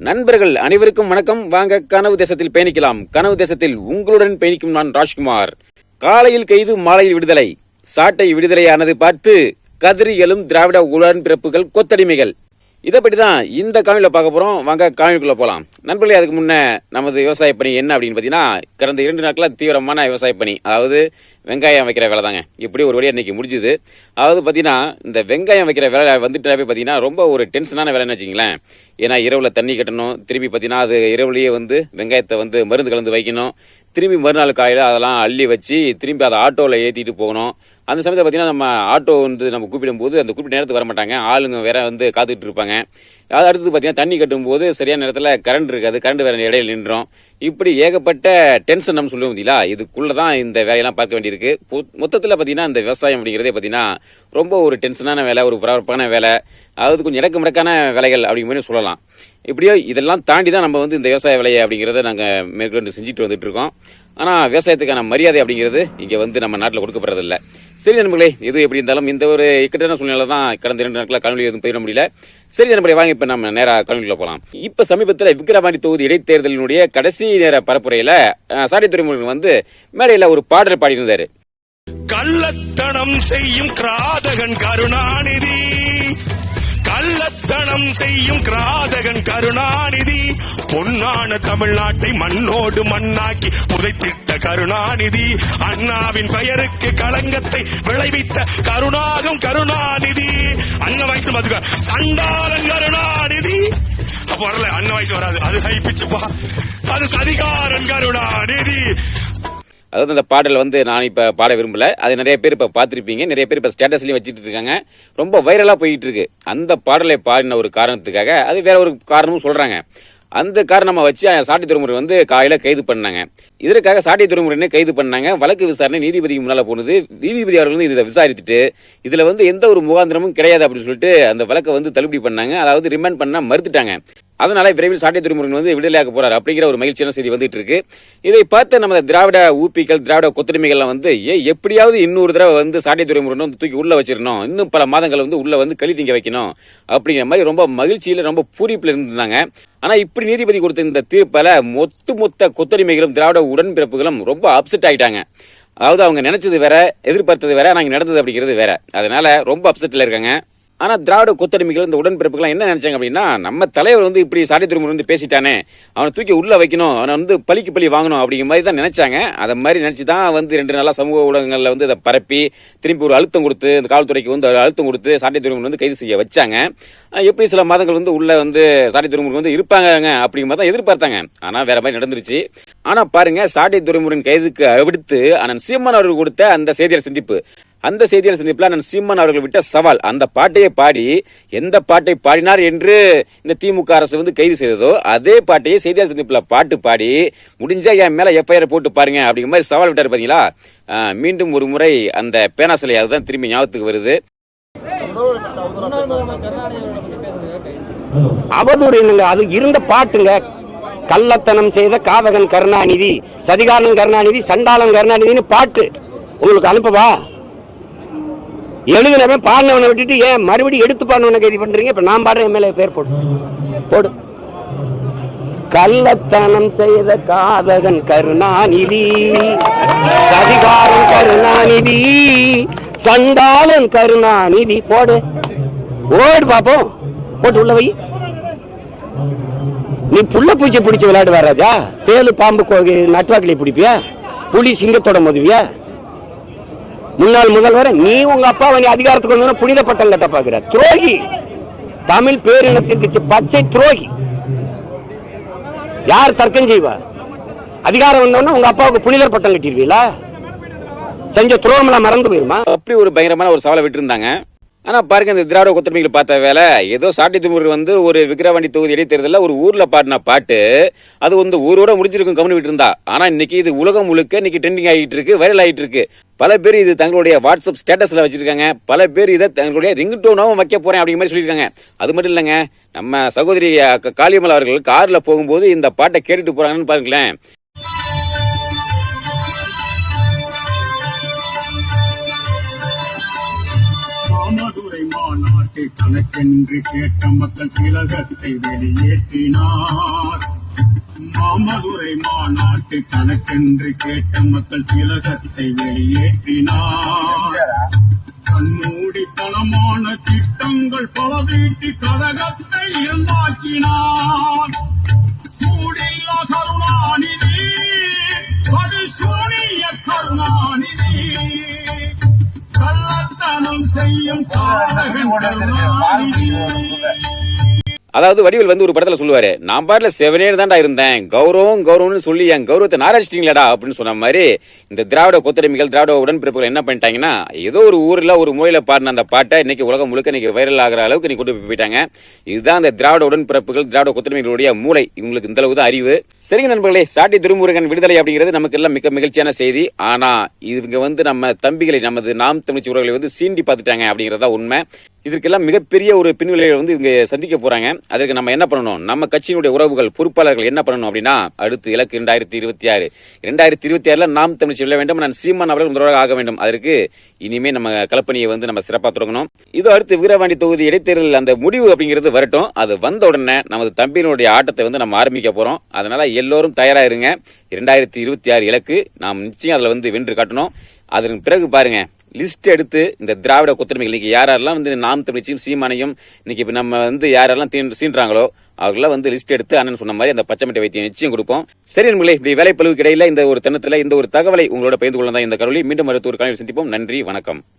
நண்பர்கள் அனைவருக்கும் வணக்கம். வாங்க கனவு தேசத்தில் பயணிக்கலாம். கனவு தேசத்தில் உங்களுடன் பயணிக்கும் நான் ராஜ்குமார். காலையில் கைது மாலையில் விடுதலை. சாட்டை விடுதலையானது பார்த்து கதிரியலும் திராவிட திராவிட உடன்பிறப்புகள் கொத்தடிமைகள். இதை பற்றி தான் இந்த காணொலியில் பார்க்க போகிறோம் வாங்க காணொலிக்குள்ளே போகலாம் நண்பர்களே அதுக்கு முன்னே நமது விவசாய பணி என்ன அப்படின்னு பார்த்தீங்கன்னா கடந்த இரண்டு நாட்களில் தீவிரமான விவசாய பணி. அதாவது வெங்காயம் வைக்கிற வேலை தாங்க இப்படி ஒரு வழியாக இன்றைக்கி முடிஞ்சுது. அதாவது பார்த்தீங்கன்னா இந்த வெங்காயம் வைக்கிற வேலை வந்துட்டாவே பார்த்தீங்கன்னா ரொம்ப ஒரு டென்ஷனான வேலைன்னு வச்சுங்களேன் ஏன்னா இரவில் தண்ணி கட்டணும். திரும்பி பார்த்தீங்கன்னா அது இரவுலேயே வந்து வெங்காயத்தை வந்து மருந்து கலந்து வைக்கணும். திரும்பி மறுநாள் காலையில் அதெல்லாம் அள்ளி வச்சு திரும்பி அதை ஆட்டோவில் ஏற்றிட்டு போகணும். அந்த சமயத்தில் பார்த்தீங்கன்னா நம்ம ஆட்டோ வந்து நம்ம கூப்பிடும்போது அந்த குறிப்பிட்ட நேரத்துக்கு வர மாட்டாங்க. ஆளுங்க வேற வந்து காத்துக்கிட்டு இருப்பாங்க. அது அடுத்தது பார்த்தீங்கன்னா தண்ணி கட்டும்போது சரியான நேரத்தில் கரண்ட் இருக்காது. கரண்ட் வேற இடையில நின்றோம். இப்படி ஏகப்பட்ட டென்ஷன் நம்ம சொல்லுவோம் பார்த்தீங்களா இதுக்குள்ளே தான் இந்த வேலையெல்லாம் பார்க்க வேண்டியிருக்கு. மொத்தத்தில் பார்த்தீங்கன்னா இந்த விவசாயம் அப்படிங்கிறதே பார்த்தீங்கன்னா ரொம்ப ஒரு டென்ஷனான வேலை ஒரு பரபரப்பான வேலை. அதாவது கொஞ்சம் இடக்கு முடக்கான வேலைகள் அப்படிங்கிற மாதிரி சொல்லலாம். இப்படியோ இதெல்லாம் தாண்டி தான் நம்ம வந்து இந்த விவசாய விலையை அப்படிங்கிறத நாங்கள் மேற்கொண்டு செஞ்சுட்டு வந்துட்டு இருக்கோம். ஆனால் விவசாயத்துக்கான மரியாதை அப்படிங்கிறது இங்கே வந்து நம்ம நாட்டில் கொடுக்கப்படுறதில்ல. சரி நண்பர்களே எது எப்படி இருந்தாலும் இந்த ஒரு இக்கட்டான சூழ்நிலை தான் கடந்த இரண்டு நாட்களில் கல்வி எதுவும் போயிட முடியல. சரி நண்பர்களே வாங்க இப்போ நம்ம நேராக கல்விக்குள்ள போகலாம் இப்போ சமீபத்தில் விக்கிரவாண்டி தொகுதி இடைத்தேர்தலினுடைய கடைசி நேர பரப்புரையில் சாடி துறைமுருகன் வந்து மேடையில் ஒரு பாடல் பாடியிருந்தார். கள்ளத்தனம் செய்யும் கிராதகன் கருணாநிதி. கள்ளத்தனம் செய்யும் கிராதகன் கருணாநிதி. பொன்னான தமிழ்நாட்டை மண்ணோடு மண்ணாக்கி புதைத்திட்ட கருணாநிதி. அண்ணாவின் பெயருக்கு களங்கத்தை விளைவித்த கருணாகம் கருணாநிதி. அங்க வயசு பாத்துக்க சண்டாளன் கருணாநிதி. வரல அண்ணன் வயசு வராது. அது ஹைப்பிச்சுப்பா அது சதிகாரன் கருணாநிதி. அதாவது அந்த பாடல் வந்து நான் இப்போ பாட விரும்பலை. அது நிறைய பேர் இப்போ பார்த்துருப்பீங்க. நிறைய பேர் இப்போ ஸ்டேட்டஸ்லையும் வச்சுட்டு இருக்காங்க ரொம்ப வைரலாக போயிட்டு இருக்கு அந்த பாடலை பாடின ஒரு காரணத்துக்காக அது வேற ஒரு காரணமும் சொல்கிறாங்க அந்த காரணமாக வச்சு சாட்டி துறைமுறை வந்து காலையில் கைது பண்ணாங்க. இதற்காக சாட்டி துறைமுறையினே கைது பண்ணாங்க. வழக்கு விசாரணை நீதிபதிக்கு முன்னால் போனது. நீதிபதி அவர்கள் வந்து இதை விசாரித்துட்டு இதில் வந்து எந்த ஒரு முகாந்திரமும் கிடையாது அப்படின்னு சொல்லிட்டு அந்த வழக்கை வந்து தள்ளுபடி பண்ணாங்க. அதாவது ரிமாண்ட் பண்ண மறுத்துட்டாங்க. அதனால விரைவில் சாட்டை துறைமுருகன் வந்து விடுதலையாக போறாரு அப்படிங்கிற ஒரு மகிழ்ச்சியான செய்தி வந்துட்டு இருக்கு. இதை பார்த்து நம்ம திராவிட ஊப்பிகள் திராவிட கொத்தடிமைகள்லாம் வந்து ஏ எப்படியாவது இன்னொரு தடவை வந்து சாட்டை துறைமுருகன் வந்து தூக்கி உள்ள வச்சிடணும் இன்னும் பல மாதங்கள் வந்து உள்ள வந்து கழி திங்க வைக்கணும். அப்படிங்கிற மாதிரி ரொம்ப மகிழ்ச்சியில ரொம்ப பூரிப்புல இருந்தாங்க ஆனா இப்படி நீதிபதி கொடுத்த இந்த தீர்ப்பால மொத்த மொத்த கொத்தடிமைகளும் திராவிட உடன்பிறப்புகளும் ரொம்ப அப்செட் ஆயிட்டாங்க. அதாவது அவங்க நினைச்சது வேற எதிர்பார்த்தது வேற நாங்க நடந்தது அப்படிங்கிறது வேற. அதனால ரொம்ப அப்செட்ல இருக்காங்க. ஆனால் திராவிட கொத்தடிமைகள் இந்த உடன்பிறப்புகள் என்ன நினைச்சாங்க அப்படின்னா நம்ம தலைவர் வந்து இப்படி சாடி திருமுறை வந்து பேசிட்டானே அவனை தூக்கி உள்ள வைக்கணும் அவனை வந்து பழிக்கு பழி வாங்கணும் அப்படிங்கிற மாதிரி தான் நினைச்சாங்க. அதை மாதிரி நினைச்சு தான் வந்து ரெண்டு நாளாக சமூக ஊடகங்களில் வந்து இதை பரப்பி திரும்பி ஒரு அழுத்தம் கொடுத்து இந்த காவல்துறைக்கு வந்து ஒரு அழுத்தம் கொடுத்து சாட்டை துறைமுறை வந்து கைது செய்ய வச்சாங்க. எப்படி சில மாதங்கள் வந்து உள்ள வந்து சாட்டை துறைமுறை வந்து இருப்பாங்க அப்படிங்கிற மாதிரி தான் எதிர்பார்த்தாங்க. ஆனால் வேற மாதிரி நடந்துருச்சு. ஆனால் பாருங்க சாட்டை துறைமுறையின் கைதுக்கு அடுத்து அண்ணன் சீமான் அவர்கள் கொடுத்த அந்த செய்தியாளர் சந்திப்பு. அந்த செய்தியாளர் சந்திப்பில் நான் சீமான் அவர்கள் விட்ட சவால். அந்த பாட்டையை பாடி எந்த பாட்டை பாடினார் என்று இந்த திமுக அரசு வந்து கைது செய்ததோ அதே பாட்டையை செய்தியாளர் சந்திப்பில் பாட்டு பாடி முடிஞ்சா என் மேல எஃப்ஐஆர் போட்டு பாருங்க அப்படிங்கிற மாதிரி சவால் விட்டார் பாத்தீங்களா? மீண்டும் ஒரு முறை அந்த பேனா சிலை அதுதான் திரும்பி ஞாபகத்துக்கு வருது. அவதூறு இல்லைங்க அது இருந்த பாட்டுங்க. கள்ளத்தனம் செய்த காதகன் கருணாநிதி சதிகாரன் கருணாநிதி சண்டாளன் கருணாநிதினு பாட்டு. உங்களுக்கு அனுப்பவா? எழுதினவன் பாடினவனை விட்டுட்டு ஏன் மறுபடியும் எடுத்து பாடினவனை கைது பண்றீங்க? இப்ப நான் பாடுற எம்எல்ஏ பேர் போடு. போடு. கள்ளத்தனம் செய்த காதகன் கருணாநிதி சதிகாரன் கருணாநிதி சண்டாளன் கருணாநிதி. போடு. ஓடு பாப்போம். போட்டு உள்ள வை. நீ புள்ள பூச்சி பிடிச்சி விளையாடுவா ராஜா? தேலு பாம்பு கோ- பிடிப்பியா? புலி சிங்கத்தோட மதுவியா? முன்னாள் முதல்வர் நீ உங்க அப்பாவை நீ அதிகாரத்துக்கு வந்து புனித பட்டம் கட்ட பாக்குற துரோகி. தமிழ் பேரினத்திற்கு பச்சை துரோகி. யார் தர்க்கம் செய்வா? அதிகாரம் வந்தவொடனே உங்க அப்பாவுக்கு புனிதர் பட்டம் கட்டிடுவீங்களா செஞ்ச துரோகம்லாம் மறந்து போயிருமா? அப்படி ஒரு பயங்கரமான ஒரு சவாலை விட்டுருந்தாங்க. ஆனால் பாருங்க இந்த திராவிட கொத்தடிமைகள் பார்த்த வேலை ஏதோ சாட்டி திமுரு வந்து ஒரு விக்கிரவாண்டி தொகுதி இடைத்தேர்தலில் ஒரு ஊரில் பாடின பாட்டு அது வந்து ஊரோட முடிஞ்சிருக்கும் கவனி விட்டு இருந்தா ஆனால் இன்னைக்கு இது உலகம் முழுக்க இன்னைக்கு ட்ரெண்டிங் ஆகிட்டு இருக்கு வைரல் ஆகிட்டு இருக்கு. பல பேர் இது தங்களுடைய வாட்ஸ்அப் ஸ்டேட்டஸில் வச்சிருக்காங்க. பல பேர் இதை தங்களுடைய ரிங் டோனாகவும் வைக்க போகிறேன் அப்படிங்கிற மாதிரி சொல்லியிருக்காங்க. அது மட்டும் இல்லைங்க நம்ம சகோதரி காளியம்மல் அவர்கள் காரில் போகும்போது இந்த பாட்டை கேட்டுட்டு போகிறாங்கன்னு பாருங்களேன். தனக்கென்று கேட்ட மக்கள் திலகத்தை வெளியேற்றினார். மாமதுரை மாநாட்டு தனக்கென்று கேட்ட மக்கள் திலகத்தை வெளியேற்றினார். கண்மூடித்தனமான திட்டங்கள் பல வீட்டி கழகத்தை இருந்தாக்கினார் சூடில்லா கருணாநிதி அது சூனிய கருணாநிதி. கள்ளத்தனம் செய்யும் கருணாநிதி அதாவது வடிவில் வந்து ஒரு படத்தில் சொல்லுவார் நான் பாட்டில் செவனே தான்டா இருந்தேன். கௌரவம் கௌரவம்னு சொல்லி என் கௌரவத்தை நாராச்சிட்டீங்களடா அப்படின்னு சொன்ன மாதிரி இந்த திராவிட கொத்தடிமைகள் திராவிட உடன்பிறப்புகள் என்ன பண்ணிட்டாங்கன்னா ஏதோ ஒரு ஊரில் ஒரு மூலையில் பாடின அந்த பாட்டை இன்னைக்கு உலகம் முழுக்க இன்னைக்கு வைரல் ஆகிற அளவுக்கு நீ கொண்டு போய் போயிட்டாங்க. இதுதான் இந்த திராவிட உடன்பிறப்புகள் திராவிட கொத்தடிமைகளுடைய மூளை. இவங்களுக்கு இந்த அளவு தான் அறிவு. சரிங்க நண்பர்களே சாட்டி திருமுருகன் விடுதலை அப்படிங்கிறது நமக்கு எல்லாம் மிக மகிழ்ச்சியான செய்தி. ஆனால் இவங்க வந்து நம்ம தம்பிகளை நமது நாம் தமிழ்ச்சி உறவுகளை வந்து சீண்டி பார்த்துட்டாங்க அப்படிங்கிறதா உண்மை. இதற்கெல்லாம் மிகப்பெரிய ஒரு பின்விளைவை வந்து இங்கே சந்திக்க போறாங்க. அதற்கு நம்ம என்ன பண்ணணும்? நம்ம கட்சியினுடைய உறவுகள் பொறுப்பாளர்கள் என்ன பண்ணணும் அப்படின்னா அடுத்து இலக்கு இரண்டாயிரத்தி இருபத்தி ஆறு. இரண்டாயிரத்தி இருபத்தி ஆறுல நாம் தமிழ் செல்ல வேண்டும் நான் சீமான் அவர்கள் முதல்வராக ஆக வேண்டும். அதற்கு இனிமே நம்ம கலப்பணியை வந்து நம்ம சிறப்பாக தொடங்கணும். இது அடுத்து வீரவாண்டி தொகுதி இடைத்தேர்தல் அந்த முடிவு அப்படிங்கிறது வரட்டும். அது வந்த உடனே நமது தம்பியினுடைய ஆட்டத்தை வந்து நம்ம ஆரம்பிக்க போறோம். அதனால எல்லோரும் தயாராக இருங்க. இரண்டாயிரத்தி இருபத்தி ஆறு இலக்கு நாம் நிச்சயம் அதில் வந்து வென்று காட்டணும். அதன் பிறகு பாருங்கள் லிஸ்ட் எடுத்து இந்த திராவிட கொத்தடிமைகள் இன்னைக்கு யாரெல்லாம் வந்து நாம் தமிழ்ச்சியும் சீமானையும் இன்னைக்கு இப்போ நம்ம வந்து யாரெல்லாம் தீ சீன்றாங்களோ அவர்களாம் வந்து லிஸ்ட் எடுத்து அண்ணன் சொன்ன மாதிரி அந்த பச்சை மட்டை வைத்தியம் நிச்சயம் கொடுப்போம். சரி நண்பர்களே இப்படி வேலைப்பழுவுக்கு இடையில இந்த ஒரு தினத்தில் இந்த ஒரு தகவலை உங்களோட பகிர்ந்து கொள்ளதான் இந்த கருளி. மீண்டும் மருத்துவ காலையில் சந்திப்போம். நன்றி வணக்கம்.